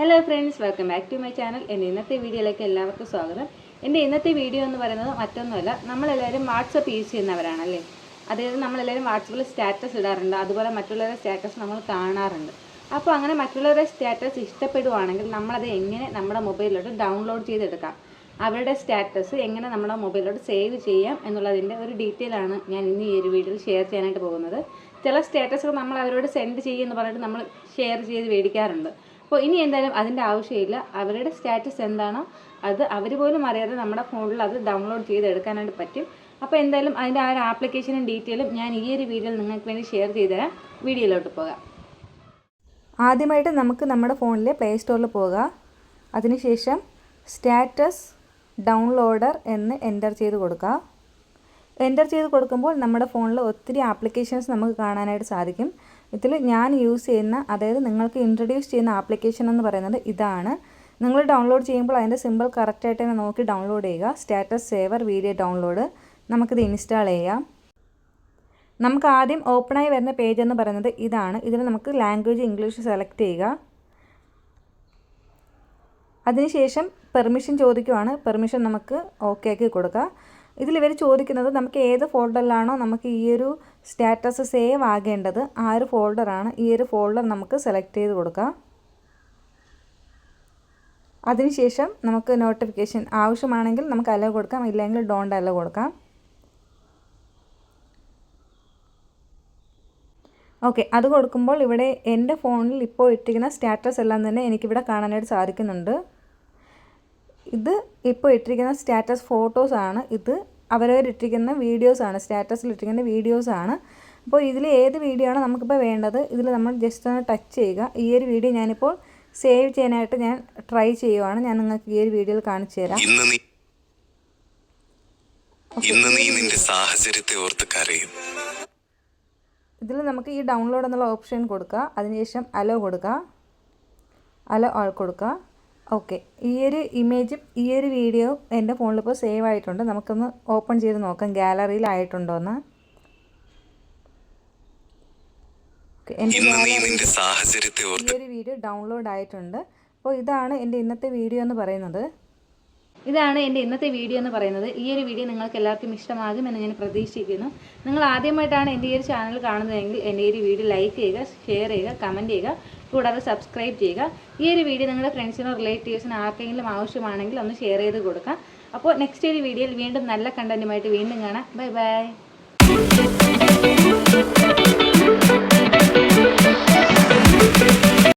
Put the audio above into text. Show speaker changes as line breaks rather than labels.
Hello friends welcome back to my channel എന്റെ ഇന്നത്തെ വീഡിയോയിലേക്ക് എല്ലാവർക്കും സ്വാഗതം. എന്റെ ഇന്നത്തെ വീഡിയോ എന്ന് പറയുന്നത് മറ്റൊന്നുമല്ല നമ്മളെല്ലാവരും വാട്സപ്പ് യൂസ് ചെയ്യുന്നവരാണല്ലേ? അതായത് നമ്മളെല്ലാവരും വാട്സപ്പിൽ സ്റ്റാറ്റസ് ഇടാറുണ്ട് അതുപോലെ മറ്റുള്ളവരുടെ സ്റ്റാറ്റസ് നമ്മൾ കാണാറുണ്ട്. അപ്പോൾ അങ്ങനെ മറ്റുള്ളവരുടെ സ്റ്റാറ്റസ് ഇഷ്ടപ്പെടുവാണെങ്കിൽ നമ്മളത് എങ്ങനെ നമ്മുടെ മൊബൈലിലോട്ട് ഡൗൺലോഡ് ചെയ്തെടുക്കാം? അവരുടെ സ്റ്റാറ്റസ് എങ്ങനെ നമ്മുടെ മൊബൈലിലോട്ട് സേവ് ചെയ്യാം എന്നുള്ളതിന്റെ ഒരു ഡീറ്റെയിൽ ആണ് ഞാൻ ഇന്ന് ഈ ഒരു വീഡിയോയിൽ ഷെയർ ചെയ്യാനായിട്ട് പോകുന്നത്. ചില സ്റ്റാറ്റസുകൾ നമ്മൾ അവരോട് സെൻഡ് ചെയ്യുമെന്ന് പറഞ്ഞിട്ട് നമ്മൾ ഷെയർ ചെയ്ത് മേടിക്കാറുണ്ട്. അപ്പോൾ ഇനി എന്തായാലും അതിന്റെ ആവശ്യമില്ല. അവരുടെ സ്റ്റാറ്റസ് എന്താണോ അത് അവർ പോലും അറിയാതെ നമ്മുടെ ഫോണിൽ അത് ഡൗൺലോഡ് ചെയ്ത് എടുക്കാനായിട്ട് പറ്റും. അപ്പോൾ എന്തായാലും അതിന്റെ ആ ഒരു ആപ്ലിക്കേഷനും ഡീറ്റെയിലും ഞാൻ ഈ ഒരു വീഡിയോയിൽ നിങ്ങൾക്ക് വേണ്ടി ഷെയർ ചെയ്ത് തരാം വീഡിയോയിലോട്ട് പോകാം.
ആദ്യമായിട്ട് നമുക്ക് നമ്മുടെ ഫോണിലെ പ്ലേ സ്റ്റോറിൽ പോവുക അതിനുശേഷം സ്റ്റാറ്റസ് ഡൗൺലോഡർ എന്ന് എന്റർ ചെയ്ത് കൊടുക്കുക എന്റർ ചെയ്ത് കൊടുക്കുമ്പോൾ നമ്മുടെ ഫോണിൽ ഒത്തിരി ആപ്ലിക്കേഷൻസ് നമുക്ക് കാണാനായിട്ട് സാധിക്കും. ഇതിൽ ഞാൻ യൂസ് ചെയ്യുന്ന അതായത് നിങ്ങൾക്ക് ഇൻട്രൊഡ്യൂസ് ചെയ്യുന്ന ആപ്ലിക്കേഷൻ എന്ന് പറയുന്നത് ഇതാണ്. നിങ്ങൾ ഡൗൺലോഡ് ചെയ്യുമ്പോൾ അതിന്റെ സിമ്പിൾ കറക്റ്റായിട്ട് തന്നെ നോക്കി ഡൗൺലോഡ് ചെയ്യുക. സ്റ്റാറ്റസ് സേവർ വീഡിയോ ഡൗൺലോഡ് നമുക്കിത് ഇൻസ്റ്റാൾ ചെയ്യാം. നമുക്ക് ആദ്യം ഓപ്പണായി വരുന്ന പേജ് എന്ന് പറയുന്നത് ഇതാണ്. ഇതിൽ നമുക്ക് ലാംഗ്വേജ് ഇംഗ്ലീഷ് സെലക്ട് ചെയ്യുക. അതിനുശേഷം പെർമിഷൻ ചോദിക്കുവാണ്. പെർമിഷൻ നമുക്ക് ഓക്കെ ആക്കി കൊടുക്കുക. ഇതിൽ ഇവർ ചോദിക്കുന്നത് നമുക്ക് ഏത് ഫോൾഡറിലാണോ നമുക്ക് ഈ ഒരു സ്റ്റാറ്റസ് സേവ് ആകേണ്ടത് ആ ഒരു ഫോൾഡറാണ്. ഈ ഒരു ഫോൾഡർ നമുക്ക് സെലക്ട് ചെയ്ത് കൊടുക്കാം. അതിനുശേഷം നമുക്ക് നോട്ടിഫിക്കേഷൻ ആവശ്യമാണെങ്കിൽ നമുക്ക് അലോ കൊടുക്കാം ഇല്ലെങ്കിൽ ഡോണ്ട് അലോ കൊടുക്കാം. ഓക്കെ അത് കൊടുക്കുമ്പോൾ ഇവിടെ എന്റെ ഫോണിൽ ഇപ്പോൾ ഇട്ടിരിക്കുന്ന സ്റ്റാറ്റസ് എല്ലാം തന്നെ എനിക്കിവിടെ കാണാനായിട്ട് സാധിക്കുന്നുണ്ട്. ഇത് ഇപ്പോൾ ഇട്ടിരിക്കുന്ന സ്റ്റാറ്റസ് ഫോട്ടോസാണ് ഇത് അവരവരിട്ടിരിക്കുന്ന വീഡിയോസാണ് സ്റ്റാറ്റസിൽ ഇട്ടിരിക്കുന്ന വീഡിയോസാണ് അപ്പോൾ ഇതിൽ ഏത് വീഡിയോ ആണ് നമുക്കിപ്പോൾ വേണ്ടത്? ഇതിൽ നമ്മൾ ജസ്റ്റ് ഒന്ന് ടച്ച് ചെയ്യുക. ഈ ഒരു വീഡിയോ ഞാനിപ്പോൾ സേവ് ചെയ്യാനായിട്ട് ഞാൻ ട്രൈ ചെയ്യുവാണ്. ഞാൻ നിങ്ങൾക്ക് ഈ ഒരു വീഡിയോയിൽ കാണിച്ചു തരാം.
നീ ഇന്ന് നീ നിന്റെ സാഹചര്യത്തെ ഓർത്ത് കരയും.
ഇതിൽ നമുക്ക് ഈ ഡൗൺലോഡ് എന്നുള്ള ഓപ്ഷൻ കൊടുക്കുക. അതിനുശേഷം അലോ കൊടുക്കുക. അലോ ആൾ കൊടുക്കുക. ഓക്കെ. ഈ ഒരു ഇമേജും ഈ ഒരു വീഡിയോ എന്റെ ഫോണിൽ ഇപ്പോൾ സേവ് ആയിട്ടുണ്ട്. നമുക്കൊന്ന് ഓപ്പൺ ചെയ്ത് നോക്കാം. ഗാലറിയിലായിട്ടുണ്ടോ എന്ന് ഓക്കെ. എന്റെ
ഇന്ന് നീ
ഗാലറിയിൽ ഈ ഒരു വീഡിയോ ഡൗൺലോഡ് ആയിട്ടുണ്ട്. അപ്പോൾ ഇതാണ് എന്റെ ഇന്നത്തെ വീഡിയോ എന്ന് പറയുന്നത്.
ഇതാണ് എന്റെ ഇന്നത്തെ വീഡിയോ എന്ന് പറയുന്നത്. ഈ ഒരു വീഡിയോ നിങ്ങൾക്ക് എല്ലാവർക്കും ഇഷ്ടമാകുമെന്ന് ഞാൻ പ്രതീക്ഷിക്കുന്നു. നിങ്ങൾ ആദ്യമായിട്ടാണ് എന്റെ ഈ ഒരു ചാനൽ കാണുന്നതെങ്കിൽ എന്റെ ഈ ഒരു വീഡിയോ ലൈക്ക് ചെയ്യുക ഷെയർ ചെയ്യുക കമന്റ് ചെയ്യുക കൂടാതെ സബ്സ്ക്രൈബ് ചെയ്യുക. ഈ ഒരു വീഡിയോ നിങ്ങളുടെ ഫ്രണ്ട്സിനോ റിലേറ്റീവ്സിനോ ആർക്കെങ്കിലും ആവശ്യമാണെങ്കിൽ ഒന്ന് ഷെയർ ചെയ്ത് കൊടുക്കാം. അപ്പോൾ നെക്സ്റ്റ് ഒരു വീഡിയോയിൽ വീണ്ടും നല്ല കണ്ടന്റുമായിട്ട് വീണ്ടും കാണാം. Bye bye